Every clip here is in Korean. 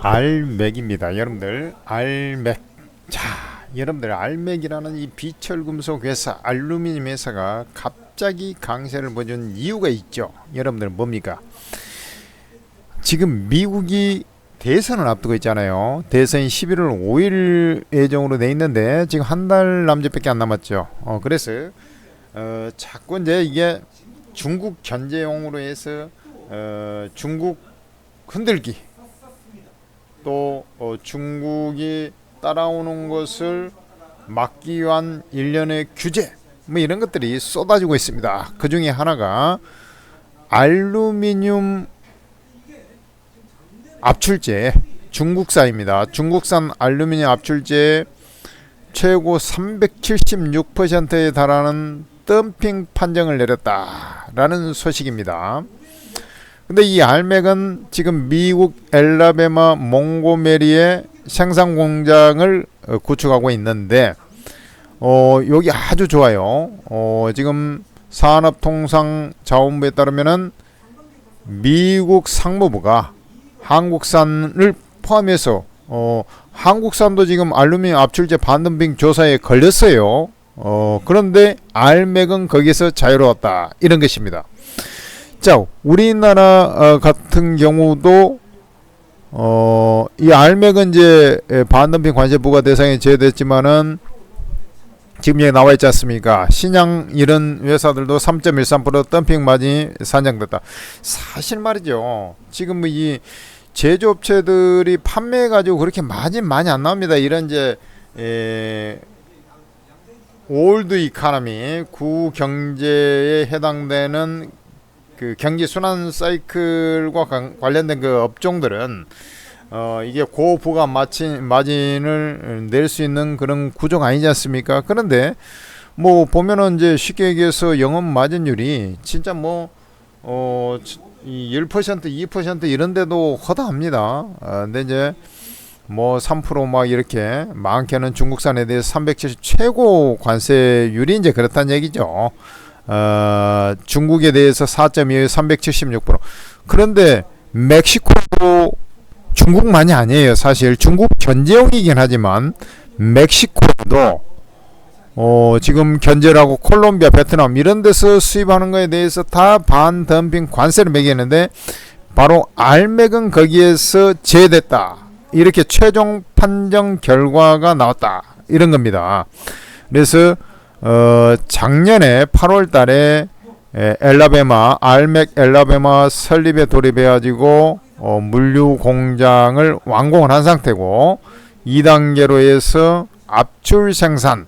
알맥입니다. 여러분들 알맥. 자, 여러분들 알맥이라는 이 비철금속 회사, 알루미늄 회사가 갑자기 강세를 보여준 이유가 있죠. 여러분들 뭡니까? 지금 미국이 대선을 앞두고 있잖아요. 대선이 11월 5일 예정으로 돼 있는데 지금 한 달 남짓밖에 안 남았죠. 어, 그래서 어, 자꾸 이제 이게 중국 견제용으로 해서 어, 중국 흔들기 또 어, 중국이 따라오는 것을 막기 위한 일련의 규제 뭐 이런 것들이 쏟아지고 있습니다. 그 중에 하나가 알루미늄 압출제 중국산입니다. 중국산 알루미늄 압출제 최고 376%에 달하는 덤핑 판정을 내렸다라는 소식입니다. 근데 이 알맥은 지금 미국 엘라베마 몽고메리의 생산 공장을 어, 구축하고 있는데 어 여기 아주 좋아요. 어 지금 산업통상자원부에 따르면은 미국 상무부가 한국산을 포함해서 어 한국산도 지금 알루미늄 압출제 반덤핑 조사에 걸렸어요. 어 그런데 알맥은 거기서 자유로웠다 이런 것입니다. 자, 우리나라 어, 같은 경우도 어, 이 알맥은 이제 에, 반덤핑 관세 부과 대상에 제외됐지만은 지금 여기 나와 있지 않습니까? 신양 이런 회사들도 3.13% 덤핑 마진이 산정됐다. 사실 말이죠. 지금 뭐이 제조업체들이 판매해 가지고 그렇게 마진 많이 안 나옵니다. 이런 이제 에, 올드 이카노미 구경제에 해당되는 그 경기 순환 사이클과 관- 관련된 그 업종들은 어 이게 고부가 마친 마진을 낼 수 있는 그런 구조가 아니지 않습니까? 그런데 뭐 보면은 이제 쉽게 얘기해서 영업 마진율이 진짜 뭐어이 1% 2% 이런 데도 허다합니다. 어, 근데 이제 뭐 3%막 이렇게 많게는 중국산에 대해 370 최고 관세율이 이제 그렇다는 얘기죠. 어, 중국에 대해서 4.2에 376%. 그런데 멕시코도 중국만이 아니에요. 사실 중국 견제용이긴 하지만 멕시코도 어, 지금 견제라고 콜롬비아, 베트남 이런 데서 수입하는 거에 대해서 다 반덤핑 관세를 매기는데 바로 알맥은 거기에서 제외됐다. 이렇게 최종 판정 결과가 나왔다. 이런 겁니다. 그래서 어, 작년에 8월 달에 에, 엘라베마 알맥 엘라베마 설립에 돌입해 가지고 어, 물류 공장을 완공을 한 상태고 2단계로 해서 압출 생산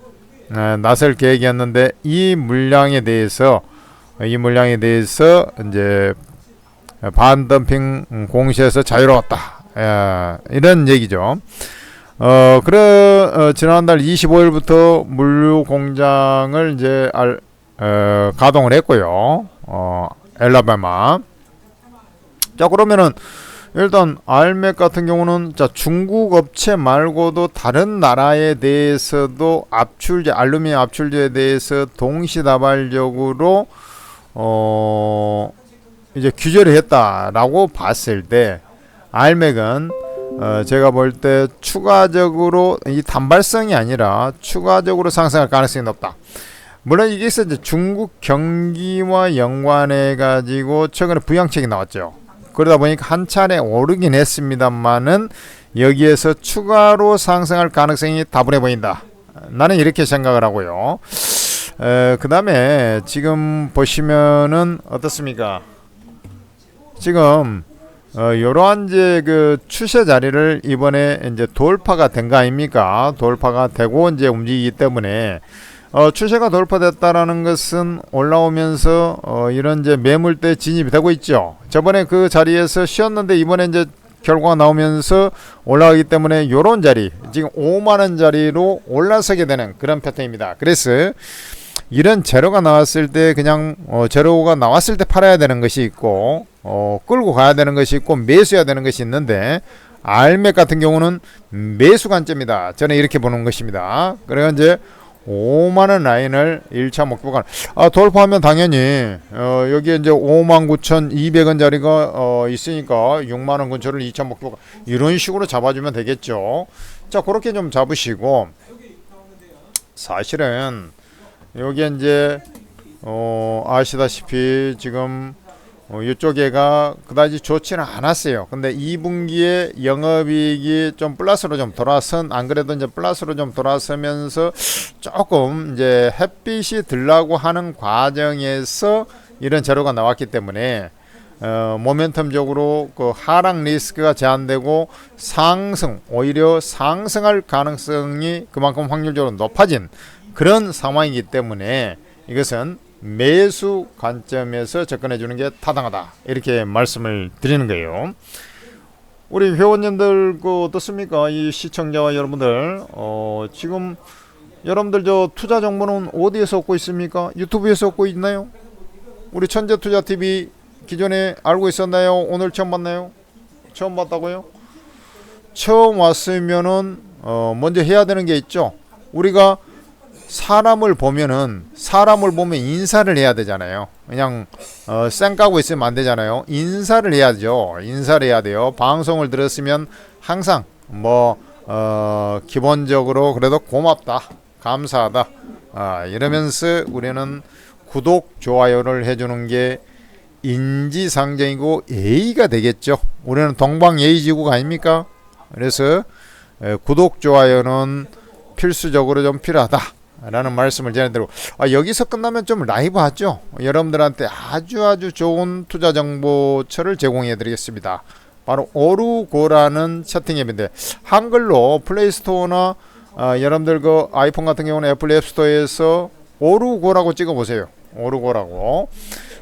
에, 나설 계획이었는데 이 물량에 대해서 이 물량에 대해서 이제 반덤핑 공시에서 자유로웠다 에, 이런 얘기죠. 어, 그래, 어, 지난달 25일부터 물류 공장을 이제 알, 어, 가동을 했고요. 어, 엘라베마. 자, 그러면은 일단 알맥 같은 경우는 자, 중국 업체 말고도 다른 나라에 대해서도 압출제, 알루미늄 압출제에 대해서 동시다발적으로 어, 이제 규제를 했다라고 봤을 때 알맥은 어, 제가 볼 때 추가적으로 이 단발성이 아니라 추가적으로 상승할 가능성이 높다. 물론 이게 이제 중국 경기와 연관해 가지고 최근에 부양책이 나왔죠. 그러다 보니까 한 차례 오르긴 했습니다만은 여기에서 추가로 상승할 가능성이 다분해 보인다. 나는 이렇게 생각을 하고요. 그 다음에 지금 보시면은 어떻습니까? 지금 어, 이러한 이제 그 추세 자리를 이번에 이제 돌파가 된 거 아닙니까? 돌파가 되고 이제 움직이기 때문에 어, 추세가 돌파됐다라는 것은 올라오면서 어, 이런 이제 매물대 진입이 되고 있죠. 저번에 그 자리에서 쉬었는데 이번에 이제 결과가 나오면서 올라가기 때문에 이런 자리 지금 5만 원 자리로 올라서게 되는 그런 패턴입니다. 그래서 이런 재료가 나왔을 때 그냥 어, 재료가 나왔을 때 팔아야 되는 것이 있고 어, 끌고 가야 되는 것이 있고 매수해야 되는 것이 있는데 알맥 같은 경우는 매수 관점이다. 저는 이렇게 보는 것입니다. 그래서 이제 5만원 라인을 1차 목표가 아, 돌파하면 당연히 어, 여기 이제 59,200원짜리가 어, 있으니까 6만원 근처를 2차 목표가 이런 식으로 잡아주면 되겠죠. 자 그렇게 좀 잡으시고 사실은 여기 이제 어, 아시다시피 지금 어, 이쪽에가 그다지 좋지는 않았어요. 근데 2분기에 영업이익이 좀 플러스로 좀 돌아선 안 그래도 이제 플러스로 좀 돌아서면서 조금 이제 햇빛이 들라고 하는 과정에서 이런 재료가 나왔기 때문에 어, 모멘텀적으로 그 하락 리스크가 제한되고 상승 오히려 상승할 가능성이 그만큼 확률적으로 높아진 그런 상황이기 때문에 이것은 매수 관점에서 접근해 주는 게 타당하다 이렇게 말씀을 드리는 거예요. 우리 회원님들 그 어떻습니까? 이 시청자와 여러분들 어, 지금 여러분들 저 투자 정보는 어디에서 얻고 있습니까? 유튜브에서 얻고 있나요? 우리 천재 투자 TV 기존에 알고 있었나요? 오늘 처음 봤나요? 처음 봤다고요? 처음 왔으면은 어, 먼저 해야 되는 게 있죠. 우리가 사람을 보면은 사람을 보면 인사를 해야 되잖아요. 그냥 어, 쌩까고 있으면 안 되잖아요. 인사를 해야죠. 인사를 해야 돼요. 방송을 들었으면 항상 뭐 어, 기본적으로 그래도 고맙다, 감사하다 아, 이러면서 우리는 구독, 좋아요를 해주는 게 인지상정이고 예의가 되겠죠. 우리는 동방예의지국 아닙니까? 그래서 에, 구독, 좋아요는 필수적으로 좀 필요하다. 라는 말씀을 전해드리고 아, 여기서 끝나면 좀 라이브 하죠? 여러분들한테 아주 아주 좋은 투자 정보처를 제공해 드리겠습니다. 바로 오르고라는 채팅 앱인데 한글로 플레이스토어나 아, 여러분들 그 아이폰 같은 경우는 애플 앱스토어에서 오르고라고 찍어 보세요. 오르고라고.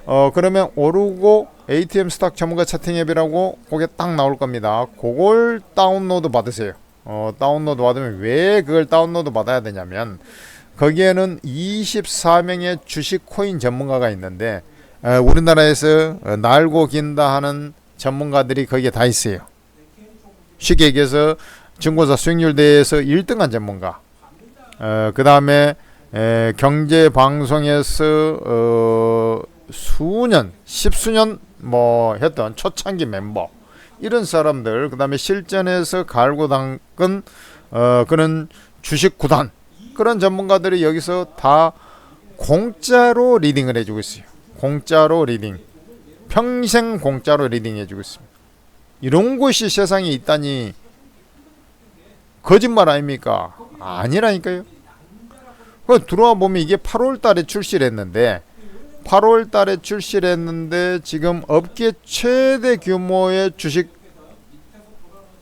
어 그러면 오르고 ATM 스탁 전문가 채팅 앱이라고 그게 딱 나올 겁니다. 그걸 다운로드 받으세요. 어 다운로드 받으면 왜 그걸 다운로드 받아야 되냐면 거기에는 24명의 주식 코인 전문가가 있는데 어, 우리나라에서 어, 날고 긴다 하는 전문가들이 거기에 다 있어요. 쉽게 얘기해서 증권사 수익률 대회에서 1등한 전문가. 어, 그 다음에 경제 방송에서 어, 수년, 십수년 뭐 했던 초창기 멤버 이런 사람들, 그 다음에 실전에서 갈고 닦은 어, 그런 주식 구단 그런 전문가들이 여기서 다 공짜로 리딩을 해주고 있어요. 공짜로 리딩. 평생 공짜로 리딩 해주고 있습니다. 이런 곳이 세상에 있다니 거짓말 아닙니까? 아니라니까요. 그 들어와 보면 이게 8월 달에 출시를 했는데 8월 달에 출시를 했는데 지금 업계 최대 규모의 주식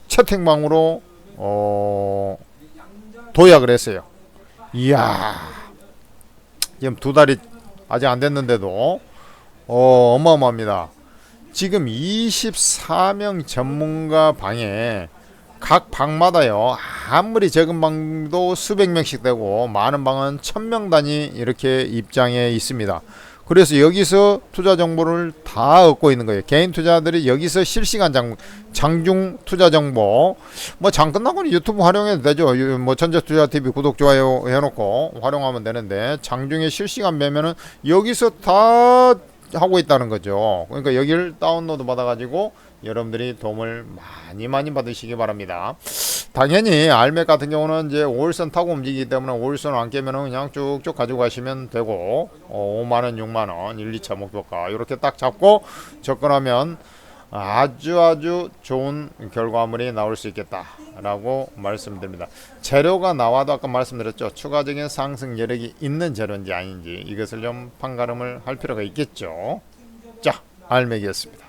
채팅방으로 어 도약을 했어요. 이야 지금 두 달이 아직 안 됐는데도 어, 어마어마합니다. 지금 24명 전문가 방에 각 방마다요 아무리 적은 방도 수백 명씩 되고 많은 방은 천 명 단위 이렇게 입장해 있습니다. 그래서 여기서 투자 정보를 다 얻고 있는 거예요. 개인 투자들이 여기서 실시간 장, 장중 투자 정보 뭐 장 끝나고는 유튜브 활용해도 되죠. 뭐 천재 투자 TV 구독 좋아요 해놓고 활용하면 되는데 장중에 실시간 매면은 여기서 다 하고 있다는 거죠. 그러니까 여기를 다운로드 받아가지고 여러분들이 도움을 많이 많이 받으시기 바랍니다. 당연히 알맥 같은 경우는 이제 5일선 타고 움직이기 때문에 5일선 안 깨면은 그냥 쭉쭉 가지고 가시면 되고 어, 5만원 6만원 1, 2차 목표가 이렇게 딱 잡고 접근하면 아주 아주 좋은 결과물이 나올 수 있겠다라고 말씀드립니다. 재료가 나와도 아까 말씀드렸죠. 추가적인 상승 여력이 있는 재료인지 아닌지 이것을 좀 판가름을 할 필요가 있겠죠. 자, 알맥이었습니다.